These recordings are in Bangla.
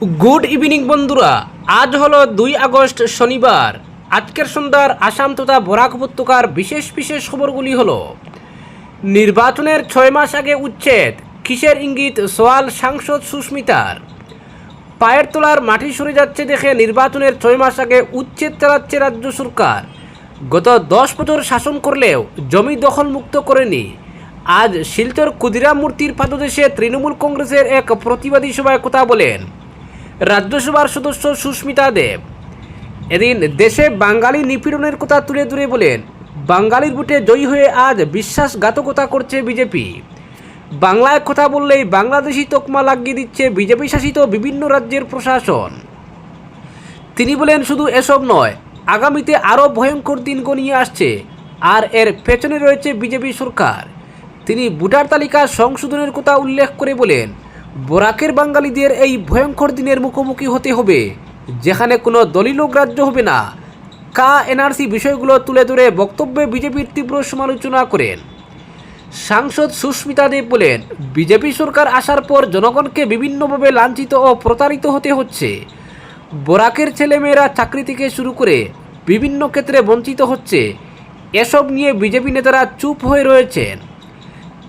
গুড ইভিনিং বন্ধুরা, আজ হলো দুই আগস্ট শনিবার। আজকের সন্ধ্যার আসাম তথা বরাক উপত্যকার বিশেষ বিশেষ খবরগুলি হল, নির্বাচনের ছয় মাস আগে উচ্ছেদ, কিসের ইঙ্গিত সোয়াল সাংসদ সুস্মিতার? পায়ের তোলার মাটি সরে যাচ্ছে দেখে নির্বাচনের ছয় মাস আগে উচ্ছেদ চালাচ্ছে রাজ্য সরকার। গত দশ বছর শাসন করলেও জমি দখল মুক্ত করেনি। আজ শিলচর ক্ষুদিরাম মূর্তির পাদদেশে তৃণমূল কংগ্রেসের এক প্রতিবাদী সভায় কথা বলেন। রাজ্যসভার সদস্য সুস্মিতা দেব। এদিন দেশে বাঙালি নিপীড়নের কথা তুলে ধরে বলেন, বাঙালির বুটে জয়ী হয়ে আজ বিশ্বাসঘাতকতা করছে বিজেপি। বাংলায় কথা বললেই বাংলাদেশি তকমা লাগিয়ে দিচ্ছে বিজেপি শাসিত বিভিন্ন রাজ্যের প্রশাসন। তিনি বলেন, শুধু এসব নয়, আগামীতে আরও ভয়ঙ্কর দিন গনিয়ে আসছে, আর এর পেছনে রয়েছে বিজেপি সরকার। তিনি ভোটার তালিকা সংশোধনের কথা উল্লেখ করে বলেন বরাকের বাঙালিদের এই ভয়ঙ্কর দিনের মুখোমুখি হতে হবে, যেখানে কোনো দলিল গ্রাহ্য হবে না। কা এনআরসি বিষয়গুলো তুলে ধরে বক্তব্যে বিজেপির তীব্র সমালোচনা করেন। সাংসদ সুস্মিতা দেব বলেন, বিজেপি সরকার আসার পর জনগণকে বিভিন্নভাবে লাঞ্ছিত ও প্রতারিত হতে হচ্ছে। বরাকের ছেলেমেয়েরা চাকরি থেকে শুরু করে বিভিন্ন ক্ষেত্রে বঞ্চিত হচ্ছে। এসব নিয়ে বিজেপি নেতারা চুপ হয়ে রয়েছেন।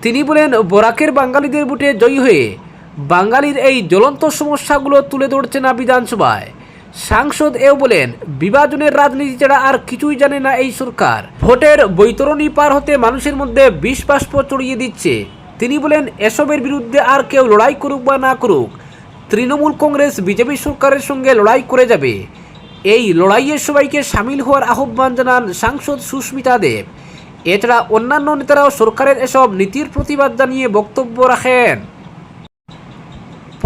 তিনি বলেন, বরাকের বাঙালিদের বুটে জয়ী হয়ে বাঙালির এই জ্বলন্ত সমস্যাগুলো তুলে ধরছে না বিধানসভায়। সাংসদ এও বলেন, বিভাজনের রাজনীতি ছাড়া আর কিছুই জানে না এই সরকার। ভোটের বৈতরণী পার হতে মানুষের মধ্যে বিষ বাষ্প চড়িয়ে দিচ্ছে। তিনি বলেন, এসবের বিরুদ্ধে আর কেউ লড়াই করুক বা না করুক, তৃণমূল কংগ্রেস বিজেপি সরকারের সঙ্গে লড়াই করে যাবে। এই লড়াইয়ে সবাইকে সামিল হওয়ার আহ্বান জানান সাংসদ সুস্মিতা দেব। এছাড়া অন্যান্য নেতারাও সরকারের এসব নীতির প্রতিবাদ জানিয়ে বক্তব্য রাখেন।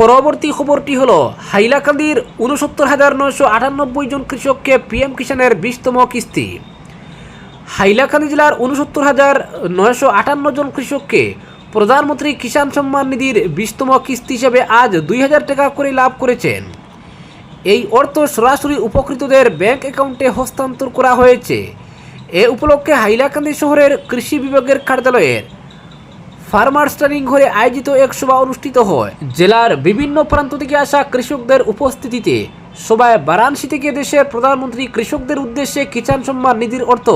পরবর্তী খবরটি হলো, হাইলাকান্দির উনসত্তর হাজার নয়শো আটানব্বই জন কৃষককে পিএম কিষানের বিশতম কিস্তি। হাইলাকান্দি জেলার উনসত্তর হাজার নয়শো আটান্ন জন কৃষককে প্রধানমন্ত্রী কিষাণ সম্মান নিধির বিশতম কিস্তি হিসেবে আজ দুই হাজার টাকা করে লাভ করেছেন। এই অর্থ সরাসরি উপকৃতদের ব্যাংক অ্যাকাউন্টে হস্তান্তর করা হয়েছে। এ উপলক্ষে হাইলাকান্দি শহরের কৃষি বিভাগের কার্যালয়ের ফার্মার্স ট্রেনিং ঘরে আয়োজিত এক সভা অনুষ্ঠিত হয়। জেলার বিভিন্ন প্রান্ত থেকে আসা কৃষকদের উপস্থিতিতে সভায় বারাণসী থেকে দেশের প্রধানমন্ত্রী কৃষকদের উদ্দেশ্যে কিষাণ সম্মান নিধির অর্থ,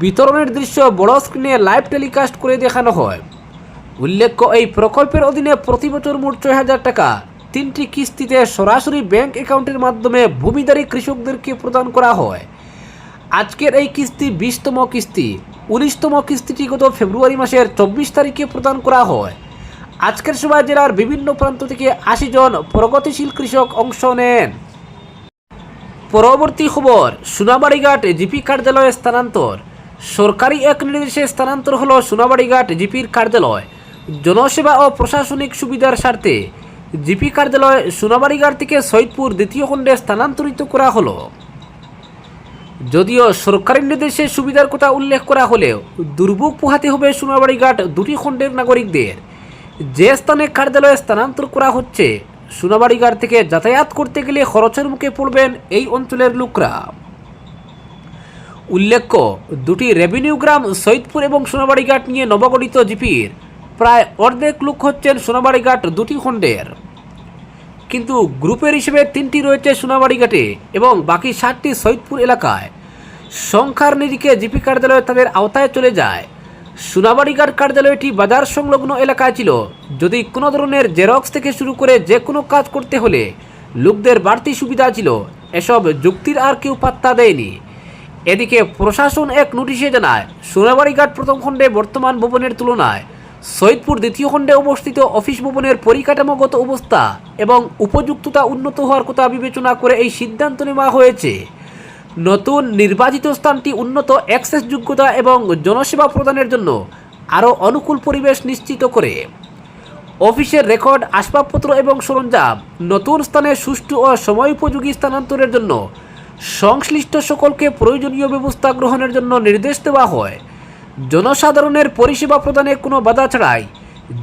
বিতরণের দৃশ্য বড় স্ক্রিনে লাইভ টেলিকাস্ট করে দেখানো হয়। উল্লেখ্য, এই প্রকল্পের অধীনে প্রতি বছর মোট ছয় হাজার টাকা তিনটি কিস্তিতে সরাসরি ব্যাংক অ্যাকাউন্টের মাধ্যমে ভূমিদারী কৃষকদেরকে প্রদান করা হয়। আজকের এই কিস্তি বিশতম কিস্তি। উনিশতম কিস্তিটি গত ফেব্রুয়ারি মাসের চব্বিশ তারিখে প্রদান করা হয়। আজকের সময় জেলার বিভিন্ন প্রান্ত থেকে আশি জন প্রগতিশীল কৃষক অংশ নেন। পরবর্তী খবর, সোনাবাড়িঘাট জিপি কার্যালয়ে স্থানান্তর। সরকারি এক নির্দেশে স্থানান্তর হল সোনাবাড়িঘাট জিপির কার্যালয়। জনসেবা ও প্রশাসনিক সুবিধার স্বার্থে জিপি কার্যালয় সোনাবাড়িঘাট থেকে সৈদপুর দ্বিতীয় খণ্ডে স্থানান্তরিত করা হলো। যদিও সরকারি নির্দেশে সুবিধার কথা উল্লেখ করা হলেও দুর্ভোগ পোহাতে হবে সোনাবাড়িঘাট দুটি খণ্ডের নাগরিকদের। যে স্থানে কার্যালয়ে স্থানান্তর করা হচ্ছে সোনাবাড়িঘাট থেকে যাতায়াত করতে গেলে খরচের মুখে পড়বেন এই অঞ্চলের লোকরা। উল্লেখ্য, দুটি রেভিনিউ গ্রাম সৈদপুর এবং সোনাবাড়িঘাট নিয়ে নবগঠিত জিপির প্রায় অর্ধেক লোক হচ্ছেন সোনাবাড়িঘাট দুটি খণ্ডের। কিন্তু গ্রুপের হিসেবে তিনটি রয়েছে সোনাবাড়িঘাটে এবং বাকি সাতটি সৈয়দপুর এলাকায়। সংখ্যার নিরিখে জিপি কার্যালয় তাদের আওতায় চলে যায়। সোনাবাড়িঘাট কার্যালয়টি বাজার সংলগ্ন এলাকায় ছিল। যদি কোনো ধরনের জেরক্স থেকে শুরু করে যে কোনো কাজ করতে হলে লোকদের বাড়তি সুবিধা ছিল। এসব যুক্তির আর কেউ পাত্তা দেয়নি। এদিকে প্রশাসন এক নোটিশে জানায় সোনাবাড়িঘাট প্রথম খণ্ডে বর্তমান ভবনের তুলনায় সৈয়দপুর দ্বিতীয় খণ্ডে অবস্থিত অফিস ভবনের পরিকাঠামোগত অবস্থা এবং উপযুক্ততা উন্নত হওয়ার কথা বিবেচনা করে এই সিদ্ধান্ত নেওয়া হয়েছে। নতুন নির্বাচিত স্থানটি উন্নত অ্যাক্সেস যোগ্যতা এবং জনসেবা প্রদানের জন্য আরও অনুকূল পরিবেশ নিশ্চিত করে। অফিসের রেকর্ড, আসবাবপত্র এবং সরঞ্জাম, নতুন স্থানে সুষ্ঠু ও সময়োপযোগী স্থানান্তরের জন্য সংশ্লিষ্ট সকলকে প্রয়োজনীয় ব্যবস্থা গ্রহণের জন্য নির্দেশ দেওয়া হয়। জনসাধারণের পরিষেবা প্রদানে কোনো বাধা ছাড়াই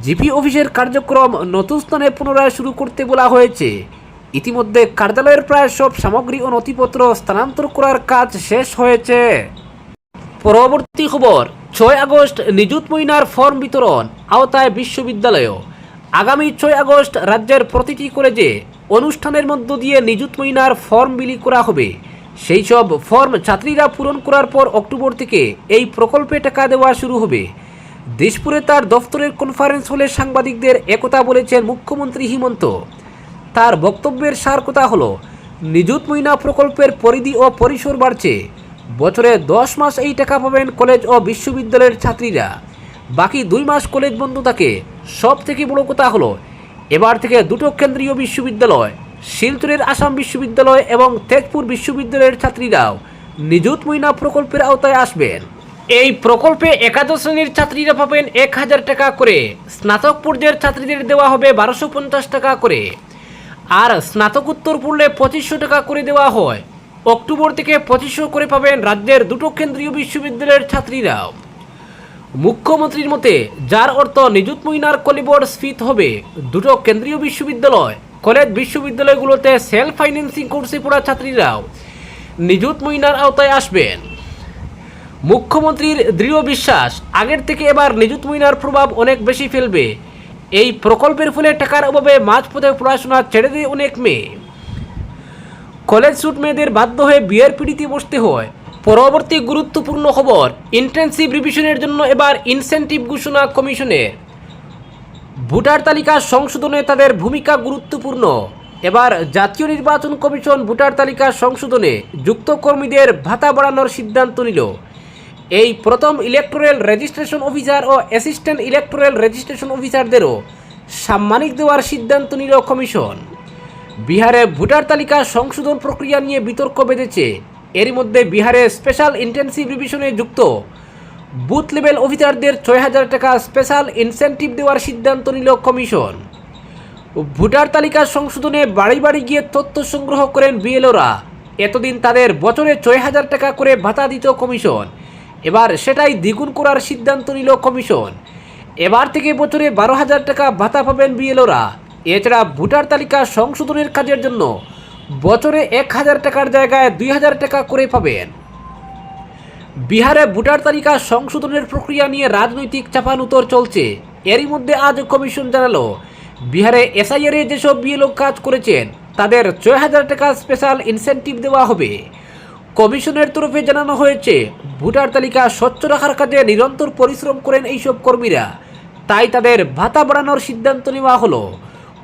জিপি অফিসের কার্যক্রম নতুন স্থানে পুনরায় শুরু করতে বলা হয়েছে। ইতিমধ্যে কার্যালয়ের প্রায় সব সামগ্রী ও নথিপত্র স্থানান্তর করার কাজ শেষ হয়েছে। পরবর্তী খবর, ছয় আগস্ট নিযুত মইনার ফর্ম বিতরণ, আওতায় বিশ্ববিদ্যালয়। আগামী ছয় আগস্ট রাজ্যের প্রতিটি কলেজে অনুষ্ঠানের মধ্য দিয়ে নিযুত মহিনার ফর্ম বিলি করা হবে। সেই সব ফর্ম ছাত্রীরা পূরণ করার পর অক্টোবর থেকে এই প্রকল্পে টাকা দেওয়া শুরু হবে। দিশপুরে তার দফতরের কনফারেন্স হলে সাংবাদিকদের একথা বলেছেন মুখ্যমন্ত্রী হিমন্ত। তার বক্তব্যের সার কথা হল, নিযুত মহিনা প্রকল্পের পরিধি ও পরিসর বাড়ছে। বছরে দশ মাস এই টাকা পাবেন কলেজ ও বিশ্ববিদ্যালয়ের ছাত্রীরা। বাকি দুই মাস কলেজ বন্ধ থাকে। সব থেকে বড় কথা হলো, এবার থেকে দুটো কেন্দ্রীয় বিশ্ববিদ্যালয় শিলচরের আসাম বিশ্ববিদ্যালয় এবং তেজপুর বিশ্ববিদ্যালয়ের ছাত্রীরাও নিযুত মহিনা প্রকল্পের আওতায় আসবেন। এই প্রকল্পে একাদশ শ্রেণির ছাত্রীরা পাবেন এক হাজার টাকা করে, স্নাতক পর্যায়ের ছাত্রীদের দেওয়া হবে বারোশো পঞ্চাশ টাকা করে। আর স্নাতকোত্তর পড়লে পঁচিশশো টাকা করে দেওয়া হয়। অক্টোবর থেকে পঁচিশশো করে পাবেন রাজ্যের দুটো কেন্দ্রীয় বিশ্ববিদ্যালয়ের ছাত্রীরাও। মুখ্যমন্ত্রীর মতে, যার অর্থ নিযুত মহিনার কলিবর স্ফীত হবে, দুটো কেন্দ্রীয় বিশ্ববিদ্যালয় কলেজ বিশ্ববিদ্যালয়গুলোতে সেলফ ফাইন্যান্সিং কোর্সে পড়া ছাত্রীরাও নিযুত মহিনার আওতায় আসবেন। মুখ্যমন্ত্রীর দৃঢ় বিশ্বাস, আগের থেকে এবার নিযুত মইনার প্রভাব অনেক বেশি ফেলবে। এই প্রকল্পের ফলে টাকার অভাবে মাঝপথে পড়াশোনা ছেড়ে দেয় অনেক মেয়ে। কলেজ স্টুডেন্ট মেয়েদের বাধ্য হয়ে বিয়ের পিড়িতে বসতে হয়। পরবর্তী গুরুত্বপূর্ণ খবর ইন্টেন্সিভ রিভিশনের জন্য এবার ইনসেন্টিভ ঘোষণা কমিশনের। ভোটার তালিকা সংশোধনে তাদের ভূমিকা গুরুত্বপূর্ণ। এবার জাতীয় নির্বাচন কমিশন ভোটার তালিকা সংশোধনে যুক্ত কর্মীদের ভাতা বাড়ানোর সিদ্ধান্ত নিল। এই প্রথম ইলেকটোরাল রেজিস্ট্রেশন অফিসার ও অ্যাসিস্ট্যান্ট ইলেকটোরাল রেজিস্ট্রেশন অফিসারদেরও সাম্মানিক দেওয়ার সিদ্ধান্ত নিল কমিশন। বিহারে ভোটার তালিকা সংশোধন প্রক্রিয়া নিয়ে বিতর্ক বেঁধেছে। এরই মধ্যে বিহারে স্পেশাল ইন্টেন্সিভ রিভিশনে যুক্ত বুথ লেভেল অফিসারদের ছয় হাজার টাকা স্পেশাল ইনসেন্টিভ দেওয়ার সিদ্ধান্ত নিল কমিশন। ভোটার তালিকা সংশোধনে বাড়ি বাড়ি গিয়ে তথ্য সংগ্রহ করেন বিএলওরা। এতদিন তাদের বছরে ছয় হাজার টাকা করে ভাতা দিত কমিশন। এবার সেটাই দ্বিগুণ করার সিদ্ধান্ত নিল কমিশন। এবার থেকে বছরে বারো হাজার টাকা ভাতা পাবেন বিএলওরা। এছাড়া ভোটার তালিকা সংশোধনের কাজের জন্য বছরে এক হাজার টাকার জায়গায় দুই হাজার টাকা করে পাবেন। বিহারে ভোটার তালিকা সংশোধনের প্রক্রিয়া নিয়ে রাজনৈতিক চাপানুতর চলছে। এরই মধ্যে আজ কমিশন জানালো, বিহারে এসআইআর যেসব বিএলও কাজ করেছেন, তাদের ছয় হাজার টাকা স্পেশাল ইনসেন্টিভ দেওয়া হবে। কমিশনের তরফে জানানো হয়েছে, ভোটার তালিকা স্বচ্ছ রাখার কাজে নিরন্তর পরিশ্রম করেন এইসব কর্মীরা। তাই তাদের ভাতা বাড়ানোর সিদ্ধান্ত নেওয়া হলো।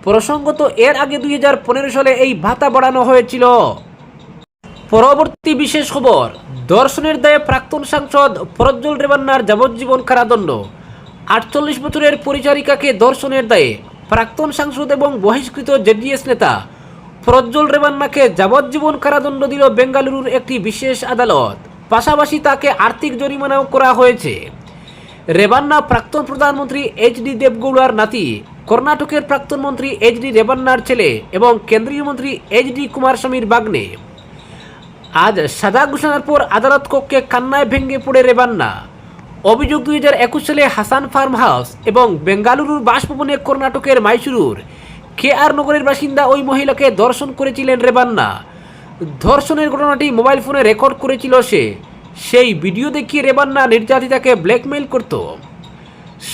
প্রসঙ্গত, এর আগে দুই হাজার পনেরো সালে এই ভাতা বাড়ানো হয়েছিল। পরবর্তী বিশেষ খবর, দর্শনের দায়ে প্রাক্তন সাংসদ প্রজ্জ্বল রেবান্নার যাবজ্জীবন কারাদণ্ড। আটচল্লিশ বছরের পরিচারিকাকে দর্শনের দায়ে প্রাক্তন সাংসদ এবং বহিষ্কৃত জেডিএস নেতা প্রজ্জ্বল রেবান্নাকে যাবজ্জীবন কারাদণ্ড দিল বেঙ্গালুরুর একটি বিশেষ আদালত। পাশাপাশি তাকে আর্থিক জরিমানাও করা হয়েছে। রেবান্না প্রাক্তন প্রধানমন্ত্রী এইচ ডি দেবগৌড়ার নাতি, কর্ণাটকের প্রাক্তন মন্ত্রী এইচ ডি রেবান্নার ছেলে এবং কেন্দ্রীয় মন্ত্রী এইচ ডি কুমারস্বামীর বাগ্নে। আজ সাজা ঘোষণার পর আদালত কক্ষে কান্নায় ভেঙে পড়ে রেবান্না। অভিযোগ দুই হাজার একুশ সালে হাসান ফার্ম হাউস এবং বেঙ্গালুরুর বাসভবনে কর্ণাটকের মাইসুরুর কে আর নগরের বাসিন্দা ওই মহিলাকে ধর্ষণ করেছিলেন রেবান্না। ধর্ষণের ঘটনাটি মোবাইল ফোনে রেকর্ড করেছিল সে। সেই ভিডিও দেখিয়ে রেবান্না নির্যাতিতাকে ব্ল্যাকমেইল করত।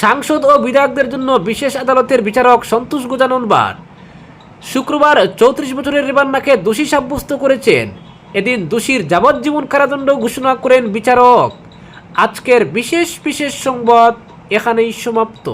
সাংসদ ও বিধায়কদের জন্য বিশেষ আদালতের বিচারক সন্তোষ গোজানন বাট। শুক্রবার চৌত্রিশ বছরের রেবান্নাকে দোষী সাব্যস্ত করেছেন এদিন দোষীর যাবজ্জীবন কারাদণ্ড ঘোষণা করেন বিচারক। আজকের বিশেষ বিশেষ সংবাদ এখানেই সমাপ্ত।